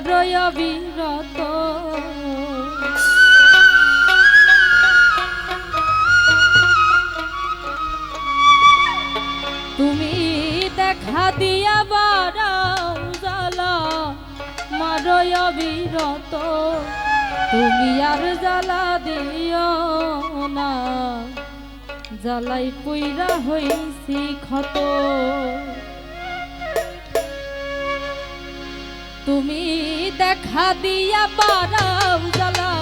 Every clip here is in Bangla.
মারয় বিরত। তুমি দেখা দিয়া বারাও জ্বালা, মারয় বিরত। তুমি আর জ্বালা দিও না, জ্বালাই পুইরা হইছি ক্ষত। তুমি দেখা দিয়া বারাও জ্বালা।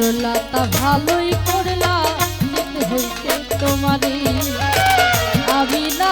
করলা তা ভালোই করলা তোমারই। আমি না